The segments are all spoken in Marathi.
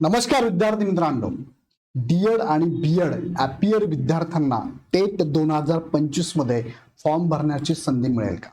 नमस्कार विद्यार्थी मित्रांनो. डीएड आणि बीएड ॲपियर विद्यार्थ्यांना टेट दोन हजार पंचवीसमध्ये फॉर्म भरण्याची संधी मिळेल का?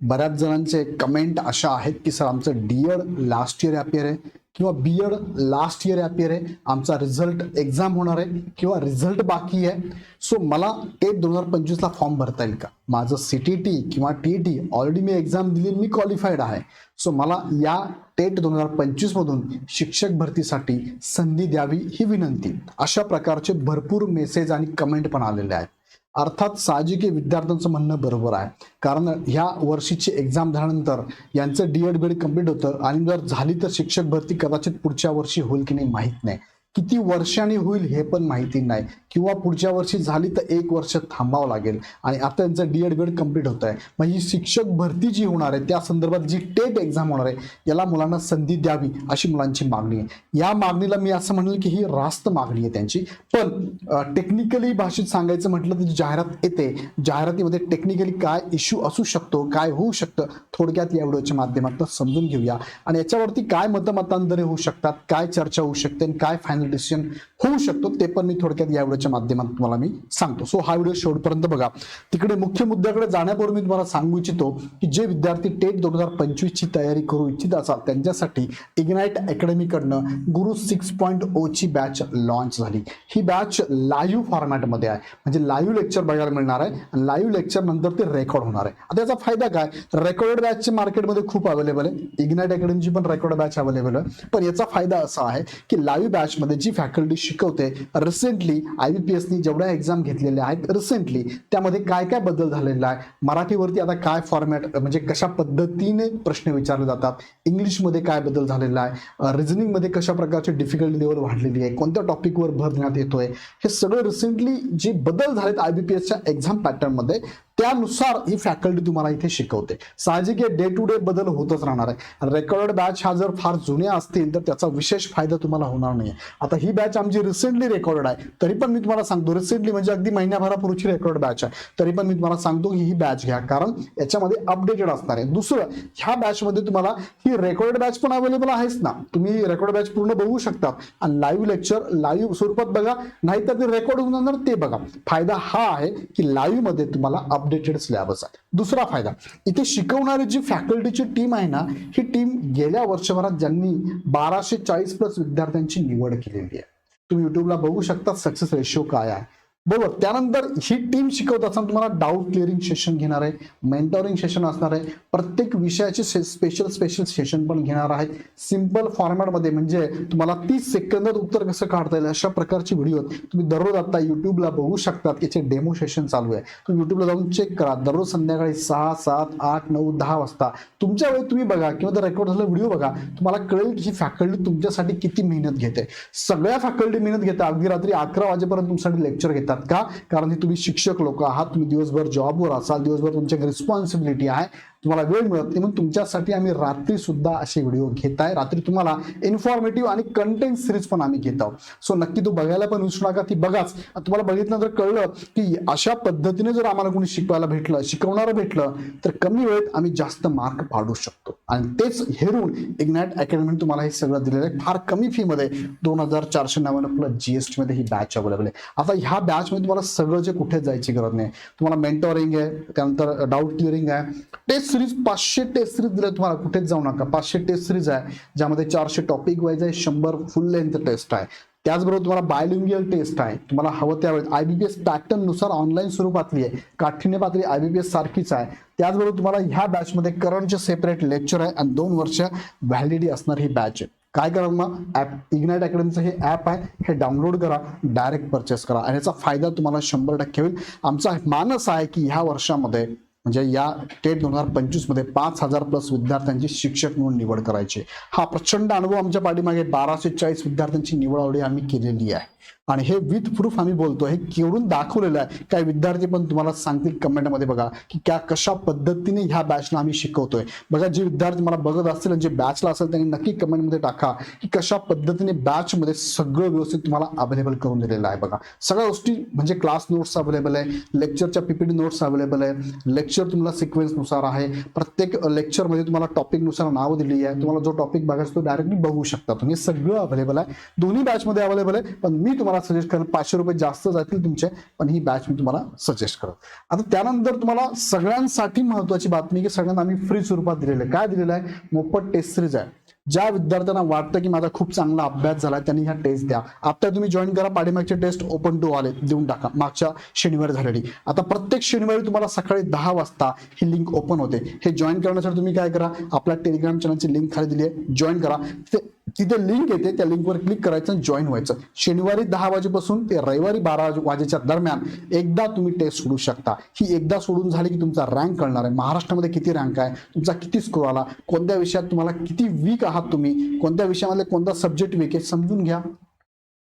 बऱ्याच जणांचे कमेंट अशा आहेत की सर आमचं डीएड लास्ट इयर ॲपियर आहे. किंवा B Ed last year appear आहे. आमचा रिझल्ट एक्झाम होणार आहे. किंवा रिझल्ट बाकी आहे. सो मला टेट दोन हजार पंचवीसला फॉर्म भरता येईल का? माझं सी टी टी किंवा टी टी ऑलरेडी मी एक्झाम दिली मी क्वालिफाईड आहे. सो मला या टेट दोन हजार पंचवीसमधून शिक्षक भरतीसाठी संधी द्यावी ही विनंती. अशा प्रकारचे भरपूर मेसेज आणि कमेंट पण आलेले आहेत. अर्थात साहजिक विद्यार्थ्यांचं म्हणणं बरोबर आहे. कारण ह्या वर्षीची एक्झाम झाल्यानंतर यांचं D Ed B Ed complete होतं आणि जर झाली तर शिक्षक भरती कदाचित पुढच्या वर्षी होईल की नाही माहीत नाही. किती वर्षांनी होईल हे पण माहिती नाही. किंवा पुढच्या वर्षी झाली तर एक वर्ष थांबावं लागेल. आणि आता त्यांचं D Ed B Ed complete होत आहे मग ही शिक्षक भरती जी होणार आहे त्या संदर्भात जी टेट एक्झाम होणार आहे याला मुलांना संधी द्यावी अशी मुलांची मागणी आहे. या मागणीला मी असं म्हणेल की ही रास्त मागणी आहे त्यांची. पण टेक्निकली भाषेत सांगायचं म्हटलं तर जी जाहिरात येते जाहिरातीमध्ये टेक्निकली काय इश्यू असू शकतो काय होऊ शकतं थोडक्यात या व्हिडिओच्या माध्यमातून समजून घेऊया. आणि याच्यावरती काय मतमतांतरे होऊ शकतात काय चर्चा होऊ शकते आणि काय फायनल डिसिजन होऊ शकतो ते पण मी थोडक्यात या व्हिडिओच्या माध्यमातून तुम्हाला मी सांगतो. सो हा व्हिडिओ शेवटपर्यंत बघा. तिकडे मुख्य मुद्द्याकडे जाण्यापूर्वी मी तुम्हाला सांगू इच्छितो की जे विद्यार्थी टेट दोन हजार पंचवीस ची तयारी करू इच्छित असाल त्यांच्यासाठी इग्नाइट अकॅडमीकडनं गुरु सिक्स पॉईंट ओ ची बॅच लॉन्च झाली. ही बॅच लाईव्ह फॉर्मॅटमध्ये आहे. म्हणजे लाईव्ह लेक्चर बघायला मिळणार आहे आणि लाईव्ह लेक्चर नंतर ते रेकॉर्ड होणार आहे. आता याचा फायदा काय? रेकॉर्डेड बॅचचे मार्केटमध्ये खूप अवेलेबल आहे. इग्नाइट अकॅडमीची पण रेकॉर्ड बॅच अवेलेबल आहे. पण याचा फायदा असा आहे की लाईव्ह बॅचमध्ये जी फॅकल्टी शिकवते. रिसेंटली आय बी पी एसनी जेवढ्या एक्झाम घेतलेल्या आहेत रिसेंटली त्यामध्ये काय काय बदल झालेला आहे? मराठीवरती आता काय फॉर्मॅट म्हणजे कशा पद्धतीने प्रश्न विचारले जातात? इंग्लिशमध्ये काय बदल झालेला आहे? रिझनिंगमध्ये कशा प्रकारची डिफिकल्टी लेवल वाढलेली आहे? कोणत्या टॉपिकवर भर देण्यात येतोय? हे सगळं रिसेंटली जे बदल झालेत आय बी पी एसच्या एक्झाम पॅटर्नमध्ये त्यानुसार ही फॅकल्टी तुम्हाला इथे शिकवते. साहजिक डे टू डे बदल होतच राहणार आहे. रेकॉर्ड बॅच हा जर फार जुन्या असतील तर त्याचा विशेष फायदा तुम्हाला होणार नाही आता ही बॅच आमची रिसेंटली रेकॉर्ड आहे. तरी पण मी तुम्हाला सांगतो रिसेंटली म्हणजे अगदी महिन्याभरापूर्वीची रेकॉर्ड बॅच आहे. तरी पण मी तुम्हाला सांगतो की ही बॅच घ्या. कारण याच्यामध्ये अपडेटेड असणार आहे. दुसरं ह्या बॅचमध्ये तुम्हाला ही रेकॉर्ड बॅच पण अवेलेबल आहेच ना. तुम्ही रेकॉर्ड बॅच पूर्ण बघू शकता. आणि लाईव्ह लेक्चर लाईव्ह स्वरूपात बघा. नाहीतर ते रेकॉर्ड होऊन जाणार ते बघा. फायदा हा आहे की लाईव्हमध्ये तुम्हाला अपडेटेड सिलेबस आहे. दुसरा फायदा इथे शिकवणारी जी फॅकल्टीची टीम आहे ना ही टीम गेल्या वर्षभरात ज्यांनी बाराशे चाळीस प्लस विद्यार्थ्यांची निवड केलेली आहे. तुम्ही युट्यूबला बघू शकता सक्सेस रेशो काय आहे. बरोबर. त्यानंतर ही टीम शिकवत असताना तुम्हाला डाऊट क्लिअरिंग सेशन घेणार आहे मेंटॉरिंग सेशन असणार आहे. प्रत्येक विषयाचे स्पेशल स्पेशल सेशन पण घेणार आहेत सिंपल फॉर्मॅटमध्ये म्हणजे तुम्हाला तीस सेकंदात उत्तर कसं काढता येईल अशा प्रकारची व्हिडिओ तुम्ही दररोज आता युट्यूबला बघू शकतात की याचे डेमो सेशन चालू आहे. तुम्ही युट्यूबला जाऊन चेक करा. दररोज संध्याकाळी सहा सात आठ नऊ दहा वाजता तुमच्या वेळी तुम्ही बघा किंवा तर रेकॉर्ड झालेला व्हिडिओ बघा तुम्हाला कळेल की ही फॅकल्टी तुमच्यासाठी किती मेहनत घेते. सगळ्या फॅकल्टी मेहनत घेतात अगदी रात्री अकरा वाजेपर्यंत तुमच्यासाठी लेक्चर घेतात. का? कारण हे तुम्ही शिक्षक लोक आहात तुम्ही दिवसभर जॉबवर असाल दिवसभर तुमच्या रिस्पॉन्सिबिलिटी आहे. तुम्हाला वेळ मिळत नाही. म्हणून तुमच्यासाठी आम्ही रात्री सुद्धा असे व्हिडिओ घेत आहे. रात्री तुम्हाला इन्फॉर्मेटिव्ह आणि कंटेंट सिरीज पण आम्ही घेत आहोत. सो नक्की तो बघायला पण विसरू नका. ती बघाच. तुम्हाला बघितलं तर कळलं की अशा पद्धतीने जर आम्हाला कोणी शिकवायला भेटलं शिकवणारं भेटलं तर कमी वेळेत आम्ही जास्त मार्क पाडू शकतो. आणि तेच हेरून इग्नाइट अकॅडमी तुम्हाला हे सगळं दिलेलं आहे. फार कमी फी मध्ये दोन हजार चारशे नव्याण्णव प्लस जीएसटी मध्ये ही बॅच अवेलेबल आहे. आता ह्या बॅच मध्ये तुम्हाला सगळं जे कुठे जायची गरज नाही. तुम्हाला मेंटॉरिंग आहे त्यानंतर डाऊट क्लिअरिंग आहे. टेस्ट सिरीज पाचशे टेस्ट सिरीज दिल्या तुम्हाला. कुठेच जाऊ नका. पाचशे टेस्ट सिरीज आहे ज्यामध्ये चारशे टॉपिक वाईज आहे शंभर फुल लेंथ टेस्ट आहे. त्याचबरोबर तुम्हाला बायोलिंगियल टेस्ट आहे. तुम्हाला हवं त्यावेळेस. आय बी पी एस पॅटर्ननुसार ऑनलाईन स्वरूपातली आहे. काठिण्य पातळी आय बी पी एस सारखीच आहे. त्याचबरोबर तुम्हाला ह्या बॅचमध्ये करंटचे सेपरेट लेक्चर आहे आणि दोन वर्ष व्हॅलिडिटी असणार ही बॅच आहे. काय करा मग? ॲप इग्नाइट अकॅडमीचं हे ॲप आहे. हे डाउनलोड करा. डायरेक्ट परचेस करा. आणि याचा फायदा तुम्हाला शंभर टक्के होईल. आमचा मानस आहे की ह्या वर्षामध्ये म्हणजे या टेट दोन हजार पंचवीसमध्ये पाच हजार प्लस विद्यार्थ्यांची शिक्षक म्हणून निवड करायची. हा प्रचंड अनुभव आमच्या पाठीमागे बाराशे चाळीस विद्यार्थ्यांची निवड आवडी आम्ही केलेली आहे. आणि हे विथ प्रूफ आम्ही बोलतो. हे केवढून दाखवलेलं आहे. काही विद्यार्थी पण तुम्हाला सांगतील कमेंटमध्ये बघा की क्या कशा पद्धतीने ह्या बॅचला आम्ही शिकवतोय. बघा जे विद्यार्थी मला बघत असतील आणि जे बॅचला असेल त्यांनी नक्की कमेंटमध्ये टाका की कशा पद्धतीने बॅचमध्ये सगळं व्यवस्थित तुम्हाला अवेलेबल करून दिलेलं आहे बघा. सगळ्या गोष्टी म्हणजे क्लास नोट्स अवेलेबल आहे लेक्चरच्या पीपीडी नोट्स अवेलेबल आहे लेक्चर तुम्हाला सिक्वेन्सनुसार आहे. प्रत्येक लेक्चरमध्ये तुम्हाला टॉपिकनुसार नाव दिली आहे. तुम्हाला जो टॉपिक बघायचा तो डायरेक्टली बघू शकता तुम्ही. हे सगळं अवेलेबल आहे. दोन्ही बॅचमध्ये अवेलेबल आहे पण मी तुम्हाला सजेस्ट करेल पाचशे रुपये जास्त जातील तुमचे पण ही बॅच मी तुम्हाला सजेस्ट करत. आता त्यानंतर तुम्हाला सगळ्यांसाठी महत्वाची बातमी की सगळ्यांना आम्ही फ्री स्वरूपात दिलेलं आहे. काय दिलेलं आहे? मोफत टेस्ट सिरीज आहे. ज्या विद्यार्थ्यांना वाटतं की माझा खूप चांगला अभ्यास झाला त्यांनी ह्या टेस्ट द्या. आता तुम्ही जॉईन करा पाठीमागचे टेस्ट ओपन टू आले देऊन टाका. मागच्या शनिवारी झालेली. आता प्रत्येक शनिवारी तुम्हाला सकाळी दहा वाजता ही लिंक ओपन होते. हे जॉईन करण्यासाठी तुम्ही काय करा? आपल्या टेलिग्राम चॅनलची लिंक खाली दिली आहे. जॉईन करा. ते तिथे लिंक येते त्या लिंकवर क्लिक करायचं आणि जॉईन व्हायचं. शनिवारी दहा वाजेपासून ते रविवारी बारा वाजेच्या दरम्यान एकदा तुम्ही टेस्ट सोडू शकता. ही एकदा सोडून झाली की तुमचा रँक कळणार आहे. महाराष्ट्रामध्ये किती रँक आहे? तुमचा किती स्कोर आला? कोणत्या विषयात तुम्हाला किती वीक आहात तुम्ही? कोणत्या विषयामध्ये कोणता सब्जेक्ट वीक आहे? समजून घ्या.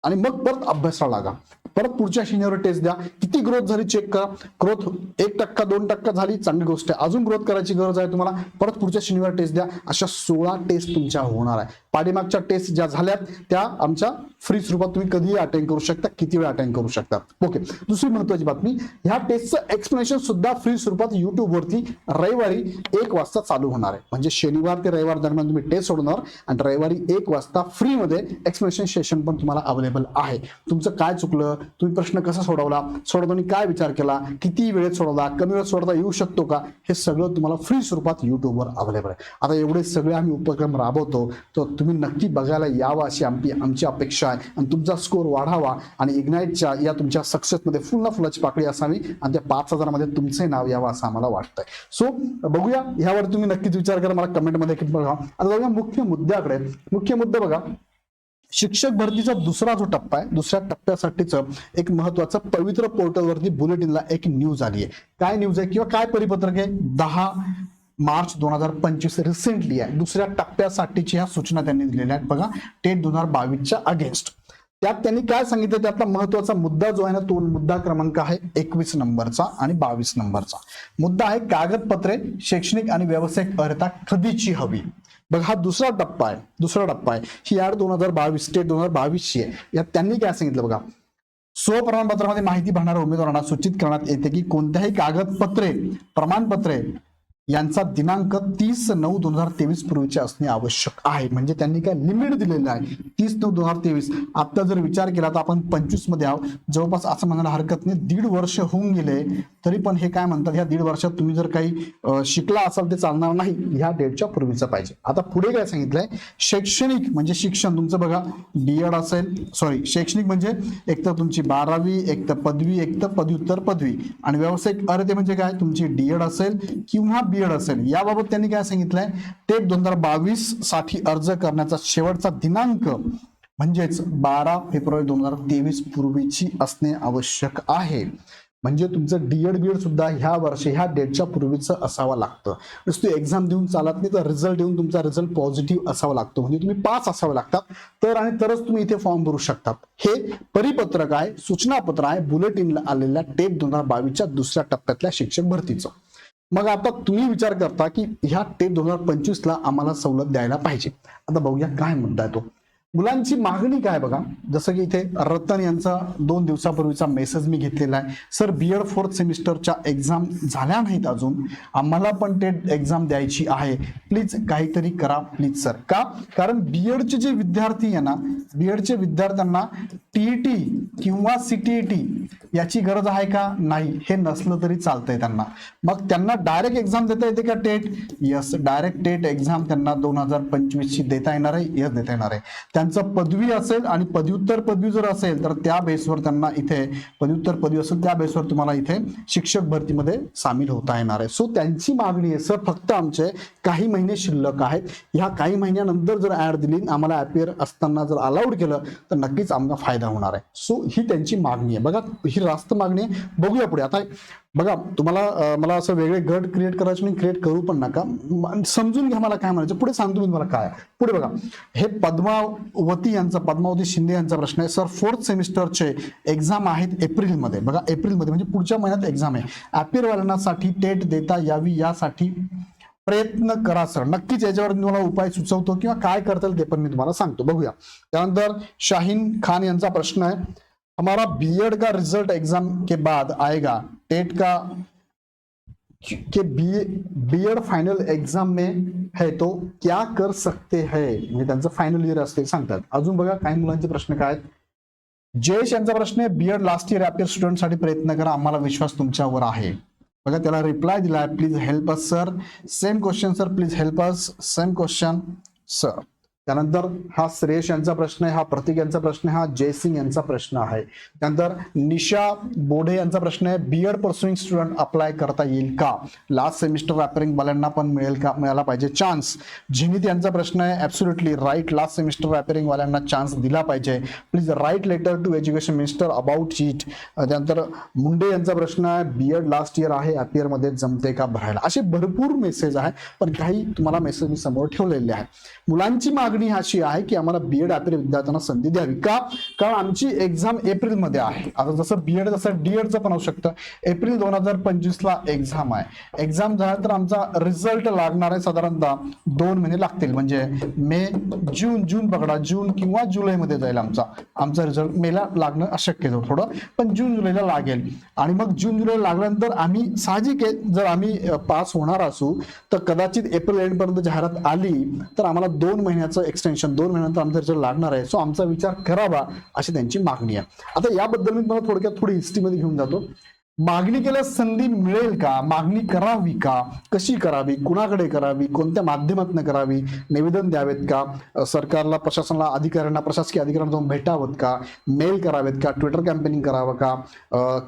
आणि मग परत अभ्यासाला लागा. परत पुढच्या शनिवार टेस्ट द्या. किती ग्रोथ झाली चेक करा. ग्रोथ एक टक्का दोन टक्का झाली चांगली गोष्ट आहे. अजून ग्रोथ करायची गरज आहे तुम्हाला. परत पुढच्या शनिवार टेस्ट द्या. अशा सोळा टेस्ट तुमच्या होणार आहे. पाठीमागच्या टेस्ट ज्या झाल्यात त्या आमच्या फ्री स्वरूपात तुम्ही कधीही अटेंड करू शकता किती वेळ अटेंड करू शकता. ओके दुसरी महत्वाची बातमी ह्या टेस्टचं एक्सप्लेनेशन सुद्धा फ्री स्वरूपात YouTube वरती रविवारी एक वाजता चालू होणार आहे. म्हणजे शनिवार ते रविवार दरम्यान तुम्ही टेस्ट सोडणार आणि रविवारी एक वाजता फ्रीमध्ये एक्सप्लेनेशन सेशन पण तुम्हाला अवेलेबल आहे. तुमचं काय चुकलं? तुम्ही प्रश्न कसा सोडवला? सोडवताना काय विचार केला? किती वेळेत सोडवला? कमी वेळेत सोडवता येऊ शकतो का? हे सगळं तुम्हाला फ्री स्वरूपात युट्यूबवर अवेलेबल आहे. आता एवढे सगळे आम्ही उपक्रम राबवतो तर तुम्ही नक्की बघायला यावं अशी आमची आमची अपेक्षा आहे आणि तुमचा स्कोर वाढावा आणि इग्नाईटच्या या तुमच्या सक्सेसमध्ये फुल फुलाची पाकळी असावी आणि त्या पाच हजारामध्ये तुमचे नाव यावं असं आम्हाला वाटतंय. सो बघूया ह्यावर तुम्ही नक्कीच विचार करा मला कमेंटमध्ये बघा. आता जाऊया मुख्य मुद्द्याकडे. मुख्य मुद्दा बघा शिक्षक भरतीचा दुसरा जो टप्पा आहे दुसऱ्या टप्प्यासाठीचं एक महत्वाचं पवित्र पोर्टलवरती बुलेटिनला एक न्यूज आली आहे काय न्यूज आहे किंवा काय परिपत्रक आहे? दहा मार्च दोन हजार पंचवीस रिसेंटली आहे. दुसऱ्या टप्प्यासाठीची ह्या सूचना त्यांनी दिलेल्या आहेत बघा टेट दोन हजार बावीसच्या अगेन्स्ट त्यात त्यांनी काय सांगितलं? त्यातला महत्त्वाचा मुद्दा जो आहे ना तो मुद्दा क्रमांक आहे एकवीस नंबरचा आणि बावीस नंबरचा. मुद्दा आहे कागदपत्रे शैक्षणिक आणि व्यावसायिक अर्हता कधीची हवी? बघा हा दुसरा टप्पा आहे दुसरा टप्पा आहे. ही आर दोन हजार बावीस स्टेट दोन हजार बावीसची आहे. यात त्यांनी काय सांगितलं बघा? स्वप्रमाणपत्रामध्ये माहिती भरणाऱ्या उमेदवारांना सूचित करण्यात येते की कोणत्याही कागदपत्रे प्रमाणपत्रे यांचा दिनांक तीस नऊ दोन हजार तेवीस पूर्वीचे असणे आवश्यक आहे. म्हणजे त्यांनी काय लिमिट दिलेलं आहे. तीस नऊ दोन हजार तेवीस. आता जर विचार केला तर आपण पंचवीसमध्ये आहोत. जवळपास असं म्हणायला हरकत नाही. दीड वर्ष होऊन गेले तरी पण हे काय म्हणतात? ह्या दीड वर्षात तुम्ही जर काही शिकला असाल ते चालणार नाही. ह्या डेटच्या पूर्वीचं पाहिजे. आता पुढे काय सांगितलंय? शैक्षणिक म्हणजे शिक्षण. तुमचं बघा डीएड असेल सॉरी शैक्षणिक म्हणजे एक तर तुमची बारावी एक तर पदवी एक तर पदव्युत्तर पदवी. आणि व्यावसायिक अर्थ म्हणजे काय? तुमची डीएड असेल किंवा बीएड असेल. याबाबत त्यांनी काय सांगितलंय? टेप दोन हजार बावीससाठी अर्ज करण्याचा शेवटचा दिनांक म्हणजेच बारा फेब्रुवारी दोन हजार तेवीस पूर्वीची असणे आवश्यक आहे. म्हणजे तुमचं डीएड बीएड सुद्धा ह्या वर्षी ह्या डेटच्या पूर्वीचं असावं लागतं. नुसतं एक्झाम देऊन चालत नाही तर रिझल्ट देऊन तुमचा रिझल्ट पॉझिटिव्ह असावा लागतो. म्हणजे तुम्ही पास असावे लागतात. तर आणि तरच तुम्ही इथे फॉर्म भरू शकतात. हे परिपत्रक आहे सूचनापत्र आहे बुलेटिनला आलेल्या टेप दोन हजार बावीसच्या दुसऱ्या टप्प्यातल्या शिक्षक भरतीचं. मग आता तुम्ही विचार करता की ह्या टेप दोन हजार पंचवीसला आम्हाला सवलत द्यायला पाहिजे. आता बघूया काय मुद्दा आहे तो. मुलांची मागणी काय बघा? जसं की इथे रतन यांचा दोन दिवसापूर्वीचा मेसेज मी घेतलेला आहे. सर बीएड फोर्थ सेमिस्टरच्या एक्झाम झाल्या नाहीत अजून. आम्हाला पण टेट एक्झाम द्यायची आहे. प्लीज काहीतरी करा प्लीज सर का? कारण बीएडचे जे विद्यार्थी आहे ना बीएडचे विद्यार्थ्यांना टीईटी किंवा सीटीईटी याची गरज आहे का? नाही. हे नसलं तरी चालतंय त्यांना. मग त्यांना डायरेक्ट एक्झाम देता येते का TET? Yes direct TET exam त्यांना दोन हजार पंचवीस ची देता येणार आहे यस देता येणार आहे. त्यांचं पदवी असेल आणि पदव्युत्तर पदवी जर असेल तर त्या बेसवर त्यांना इथे पदव्युत्तर पदवी असेल त्या बेसवर तुम्हाला इथे शिक्षक भरतीमध्ये सामील होता येणार आहे. सो त्यांची मागणी आहे सर फक्त आमचे काही महिने शिल्लक आहेत. ह्या काही महिन्यानंतर जर ऍड दिली आम्हाला अपियर असताना जर अलाउड केलं तर नक्कीच आमचा फायदा होणार आहे. सो ही त्यांची मागणी आहे. बघा ही रास्त मागणी आहे. बघूया पुढे. आता बघा तुम्हाला मला असं वेगळे गट क्रिएट करायचे नाही क्रिएट करू पण नका. समजून घ्या मला काय म्हणायचं. पुढे सांगतो मी तुम्हाला काय. पुढे बघा. हे पद्मावती यांचा पद्मावती शिंदे यांचा प्रश्न आहे. सर फोर्थ सेमिस्टरचे एक्झाम आहेत एप्रिलमध्ये. बघा एप्रिलमध्ये म्हणजे पुढच्या महिन्यात एक्झाम आहे. अपियरवाल्यांसाठी टेट देता यावी यासाठी प्रयत्न करा सर. नक्कीच याच्यावर मी तुम्हाला उपाय सुचवतो किंवा काय करता येईल ते पण मी तुम्हाला सांगतो. बघूया. त्यानंतर शाहीन खान यांचा प्रश्न आहे. हमारा बीएड का रिज़ल्ट एग्ज़ाम के बाद आएगा, टेट का, कि बी बीएड फायनल एग्ज़ाम में है तो क्या कर सकते है? फायनल इयर असते सांगतात. अजून बघा, काही मुलांचे प्रश्न काय आहेत? जयेश यांचा प्रश्न आहे B Ed last year appear स्टुडंटसाठी प्रयत्न करा, आम्हाला विश्वास तुमच्यावर आहे. बघा, त्याला रिप्लाय दिलाय please help us sir same question sir please help us same question sir त्यानंतर हा श्रेयश यांचा प्रश्न आहे हा प्रतीक यांचा प्रश्न आहे हा जयसिंग यांचा प्रश्न आहे. त्यानंतर निशा बोढे यांचा प्रश्न आहे B Ed pursuing student apply करता येईल का? लास्ट सेमिस्टर रॅपरिंग वाल्यांना पण मिळेल का? मिळाला पाहिजे चान्स झिनीत यांचा प्रश्न आहे absolutely right last semester appearing वाल्यांना चान्स दिला पाहिजे. Please write letter to education minister about it त्यानंतर मुंडे यांचा प्रश्न आहे बीएड लास्ट इयर आहे अपियरमध्ये जमते का भरायला? असे भरपूर मेसेज आहे पण काही तुम्हाला मेसेज मी समोर ठेवलेले आहे मुलांची मागणी अशी आहे की आम्हाला बीएड आपल्या विद्यार्थ्यांना संधी द्यावी. का? कारण आमची एक्झाम एप्रिलमध्ये आहे. आता जसं बीएड जसं डीएडचं पण होऊ शकतं. एप्रिल दोन हजार पंचवीसला एक्झाम आहे. एक्झाम झाल्यानंतर आमचा रिझल्ट लागणार आहे साधारणतः दोन महिने लागतील. म्हणजे मे जून जून पकडा. जून किंवा जुलैमध्ये जाईल आमचा. आमचा रिझल्ट मेला लागणं अशक्य आहे थोडं. पण जून जुलैला लागेल. आणि मग जून जुलै लागल्यानंतर आम्ही साहजिक आहे. जर आम्ही पास होणार असू तर कदाचित एप्रिल एंड पर्यंत जाहिरात आली तर आम्हाला दोन महिन्याचं एक्सटेन्शन दोन महिन्यानंतर आमचा रिझल्ट लागणार आहे. सो आमचा विचार करावा अशी त्यांची मागणी आहे. आता याबद्दल मी तुम्हाला थोडक्यात थोडी हिस्ट्रीमध्ये घेऊन जातो. मागणी केल्यास संधी मिळेल का? मागणी करावी का? कशी करावी? कुणाकडे करावी? कोणत्या माध्यमातून करावी? निवेदन द्यावेत का? सरकारला प्रशासनाला अधिकाऱ्यांना प्रशासकीय अधिकाऱ्यांना जाऊन भेटावत का? मेल करावेत का? ट्विटर कॅम्पेनिंग करावं का?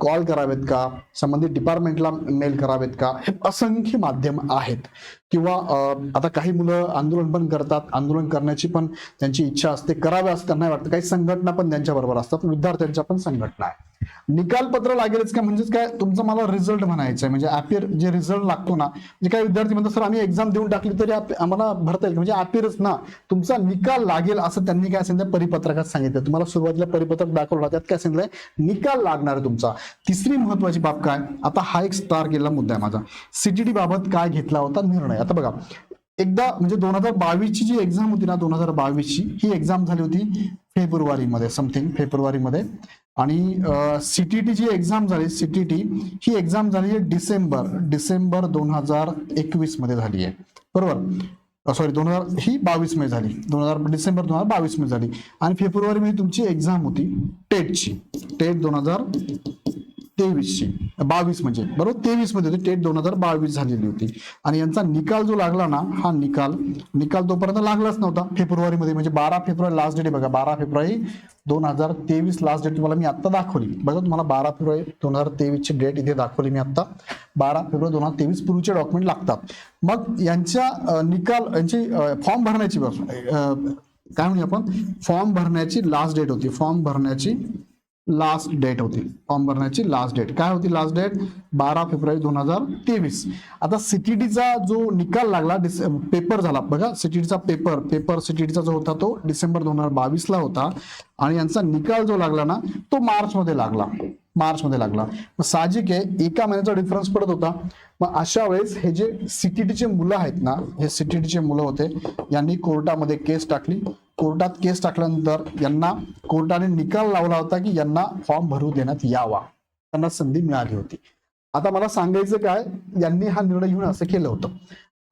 कॉल करावेत का? संबंधित डिपार्टमेंटला मेल करावेत का? हे असंख्य माध्यम आहेत. किंवा आता काही मुलं आंदोलन पण करतात. आंदोलन करण्याची पण त्यांची इच्छा असते. करावे असं त्यांना वाटतं. काही संघटना पण त्यांच्याबरोबर असतात. विद्यार्थ्यांच्या पण संघटना आहे निकाल पत्र लागेलच का? म्हणजेच काय? तुमचा मला रिझल्ट म्हणायचं आहे म्हणजे अपियर जे रिझल्ट लागतो ना म्हणजे काही विद्यार्थी म्हणतात सर आम्ही एक्झाम देऊन टाकली तरी आम्हाला भरता येईल. म्हणजे अपियरच ना तुमचा निकाल लागेल असं त्यांनी काय सांगितलं? परिपत्रकात सांगितलं. तुम्हाला सुरुवातीला परिपत्रक दाखवलं. त्यात काय सांगितलंय? निकाल लागणार आहे तुमचा. तिसरी महत्वाची बाब काय? आता हा एक स्टार गेला मुद्दा आहे माझा. सीटीडी बाबत काय घेतला होता? निर्णय. आता बघा एकदा म्हणजे दोन हजार बावीसची जी एक्झाम होती ना दोन हजार बावीसची ही एक्झाम झाली होती फेब्रुवारीमध्ये समथिंग फेब्रुवारीमध्ये. आणि सीटीटी जी एक्झाम झाली सीटीटी ही एक्झाम झाली आहे डिसेंबर डिसेंबर दोन हजार एकवीसमध्ये झाली आहे. बरोबर? सॉरी दोन हजार ही बावीसमध्ये झाली. दोन हजार डिसेंबर दोन हजार बावीसमध्ये झाली. आणि फेब्रुवारी मध्ये तुमची एक्झाम होती टेटची. टेट दोन हजार तेवीसची बावीस म्हणजे. बरोबर? तेवीसमध्ये होती. टेट दोन हजार बावीस झालेली होती. आणि यांचा निकाल जो लागला ना हा निकाल निकाल तोपर्यंत लागलाच नव्हता. फेब्रुवारीमध्ये म्हणजे बारा फेब्रुवारी लास्ट डेट आहे बघा. बारा फेब्रुवारी दोन हजार तेवीस लास्ट डेट तुम्हाला मी आत्ता दाखवली. बघा तुम्हाला बारा फेब्रुवारी दोन हजार तेवीसची डेट इथे दाखवली मी आत्ता. बारा फेब्रुवारी दोन हजार तेवीस पूर्वीचे डॉक्युमेंट लागतात. मग यांच्या निकाल यांची फॉर्म भरण्याची काय म्हणूया आपण? फॉर्म भरण्याची लास्ट डेट होती. फॉर्म भरण्याची लास्ट डेट होती. फॉर्म भरण्याची लास्ट डेट काय होती लास्ट डेट बारा फेब्रुवारी दोन हजार तेवीस. आता सीटीटीचा जो निकाल लागला डिस पेपर झाला. बघा सीटीटीचा पेपर पेपर सीटीटीचा जो होता तो डिसेंबर दोन हजार बावीसला होता. आणि यांचा निकाल जो लागला ना तो मार्च मध्ये लागला. मार्च मध्ये लागला. मग साहजिक आहे एका महिन्याचा डिफरन्स पडत होता. मग अशा वेळेस हे जे सीटीटीचे मुलं आहेत ना हे सीटीटीचे मुलं होते यांनी कोर्टामध्ये केस टाकली. कोर्टात केस टाकल्यानंतर यांना कोर्टाने निकाल लावला होता की यांना फॉर्म भरू देण्यात यावा. त्यांना संधी मिळाली होती. आता मला सांगायचं काय यांनी हा निर्णय घेऊन असं केलं होतं.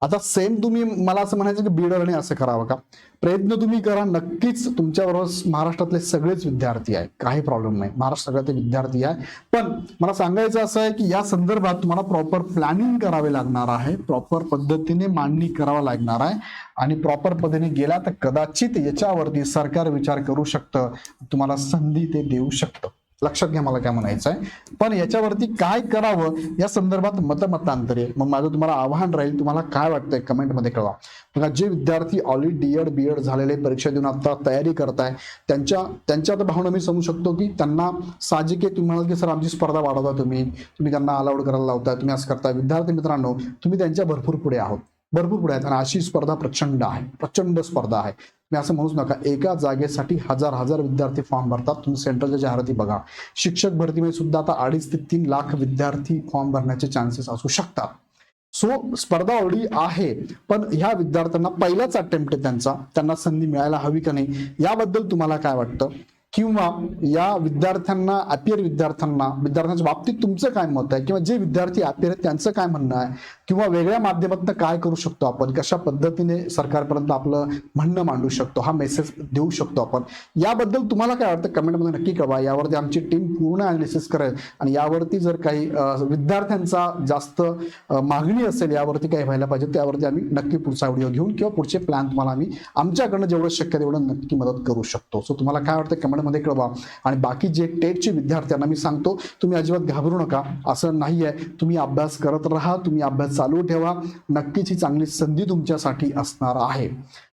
आता सेम तुम्ही मला असं म्हणायचं की बीडरने असं करावं का? प्रयत्न तुम्ही करा. नक्कीच तुमच्याबरोबर महाराष्ट्रातले सगळेच विद्यार्थी आहे काही प्रॉब्लेम नाही. महाराष्ट्र सगळ्यात विद्यार्थी आहे पण मला सांगायचं असं आहे की या संदर्भात तुम्हाला प्रॉपर प्लॅनिंग करावे लागणार आहे. प्रॉपर पद्धतीने मांडणी करावा लागणार आहे. आणि प्रॉपर पद्धतीने गेला तर कदाचित याच्यावरती सरकार विचार करू शकतं. तुम्हाला संधी ते देऊ शकतं. लक्षात घ्या मला काय म्हणायचं आहे पण याच्यावरती काय करावं? या संदर्भात मतमतांतर. मग माझं तुम्हाला आव्हान राहील तुम्हाला काय वाटतंय? कमेंटमध्ये कळवा. बघा जे विद्यार्थी ऑलरेडी बी एड झालेले परीक्षा देऊन आता तयारी करताय त्यांच्या त्यांच्या तर भावना मी समजू शकतो की त्यांना साहजिक आहे तुम्ही म्हणाल की सर आमची स्पर्धा वाढवता तुम्ही. तुम्ही त्यांना अलाउड करायला लावताय तुम्ही असं करताय. विद्यार्थी मित्रांनो तुम्ही त्यांच्या भरपूर पुढे आहोत. भरपूर पुढे आहेत आणि अशी स्पर्धा प्रचंड आहे. प्रचंड स्पर्धा आहे. मी असं म्हणूच नका. एका जागेसाठी हजार हजार विद्यार्थी फॉर्म भरतात. तुम्ही सेंट्रलच्या जाहिराती बघा. शिक्षक भरतीमध्ये सुद्धा आता अडीच ते तीन लाख विद्यार्थी फॉर्म भरण्याचे चान्सेस असू शकतात. सो स्पर्धा ऑलरेडी आहे पण ह्या विद्यार्थ्यांना पहिलाच अटेम्प्ट आहे त्यांचा. त्यांना संधी मिळायला हवी का नाही? याबद्दल तुम्हाला काय वाटतं? किंवा या विद्यार्थ्यांना अपियर विद्यार्थ्यांना विद्यार्थ्यांच्या बाबतीत तुमचं काय मत आहे? किंवा जे विद्यार्थी अपियर आहेत त्यांचं काय म्हणणं आहे? किंवा वेगळ्या माध्यमातून काय करू शकतो आपण? कशा पद्धतीने सरकारपर्यंत आपलं म्हणणं मांडू शकतो? हा मेसेज देऊ शकतो आपण. याबद्दल तुम्हाला काय वाटतं? कमेंटमध्ये नक्की कळवा. यावरती आमची टीम पूर्ण अनालिसिस करेल. आणि यावरती जर काही विद्यार्थ्यांचा जास्त मागणी असेल यावरती काय व्हायला पाहिजे त्यावरती आम्ही नक्की पुढचा व्हिडिओ घेऊन किंवा पुढचे प्लॅन तुम्हाला आम्ही आमच्याकडनं जेवढं शक्य आहे तेवढं नक्की मदत करू शकतो. सो तुम्हाला काय वाटतं? कमेंट कमेंटमध्ये कळवा. आणि बाकी जे टेटचे विद्यार्थ्यांना मी सांगतो तुम्ही अजिबात घाबरू नका. असं नाही आहे तुम्ही अभ्यास करत राहा तुम्ही अभ्यास चालू ठेवा. नक्कीच ही चांगली संधी तुमच्यासाठी असणार आहे.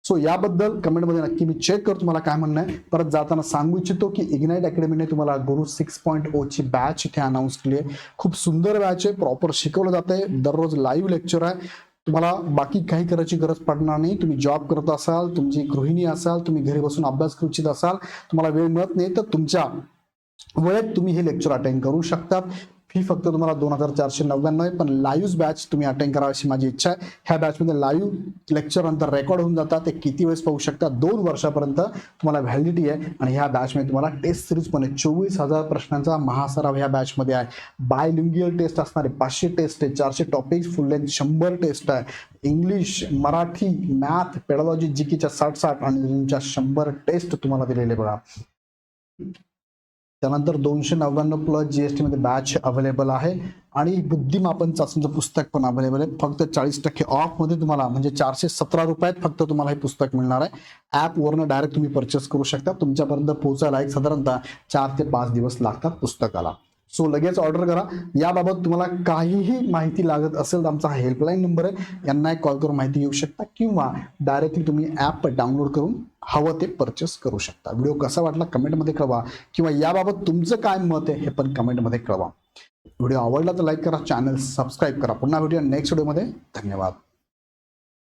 सो याबद्दल कमेंटमध्ये नक्की मी चेक करतो तुम्हाला काय म्हणणं आहे. परत जाताना सांगू इच्छितो की इग्नाईट अकॅडमीने तुम्हाला गुरु सिक्स पॉईंट oh ची बॅच इथे अनाऊन्स केली आहे. खूप सुंदर बॅच आहे प्रॉपर शिकवलं जात आहे दररोज लाईव्ह लेक्चर आहे. तुम्हाला बाकी काही करायची गरज पडणार नाही. तुम्ही जॉब करत असाल तुमची गृहिणी असाल तुम्ही घरी बसून अभ्यास करू इच्छित असाल तुम्हाला वेळ मिळत नाही तर तुमच्या वेळेत तुम्ही हे लेक्चर अटेंड करू शकतात. फी फक्त तुम्हाला दोन हजार चारशे नव्याण्णव आहे पण लाईव्ह बॅच तुम्ही अटेंड करा अशी माझी इच्छा आहे. ह्या बॅचमध्ये लाईव्ह लेक्चर नंतर रेकॉर्ड होऊन जातात. ते किती वेळेस पाहू शकता? दोन वर्षापर्यंत तुम्हाला व्हॅलिडिटी आहे. आणि ह्या बॅचमध्ये तुम्हाला टेस्ट सिरीजमध्ये चोवीस हजार प्रश्नांचा महासराव ह्या बॅचमध्ये आहे. बायलिंगियल टेस्ट असणारे पाचशे टेस्ट आहे. चारशे टॉपिक्स फुल लेंथ शंभर टेस्ट आहे. इंग्लिश मराठी मॅथ पेडॉलॉजी जीकीच्या साठ साठ आणि तुमच्या शंभर टेस्ट तुम्हाला दिलेले बघा. त्यानंतर दोनशे नव्याण्णव प्लस जी एस टीमध्ये बॅच अवेलेबल आहे. आणि बुद्धिमापन चाचणीचं पुस्तक पण अवेलेबल आहे. फक्त चाळीस टक्के ऑफमध्ये तुम्हाला म्हणजे चारशे सतरा रुपयात फक्त तुम्हाला हे पुस्तक मिळणार आहे. ॲपवरनं डायरेक्ट तुम्ही परचेस करू शकता. तुमच्यापर्यंत पोहोचायला एक साधारणतः चार ते पाच दिवस लागतात पुस्तकाला. सो लगेच ऑर्डर करा. याबाबत तुम्हाला काहीही माहिती लागत असेल तर आमचा हेल्पलाईन नंबर आहे. यांना एक कॉल करून माहिती घेऊ शकता किंवा डायरेक्टली तुम्ही ॲप डाउनलोड करून हवं ते परचेस करू शकता. व्हिडिओ कसा वाटला कमेंटमध्ये कळवा किंवा याबाबत तुमचं काय मत आहे हे पण कमेंटमध्ये कळवा. व्हिडिओ आवडला तर लाईक करा चॅनल सबस्क्राईब करा. पुन्हा व्हिडिओ नेक्स्ट व्हिडिओमध्ये धन्यवाद.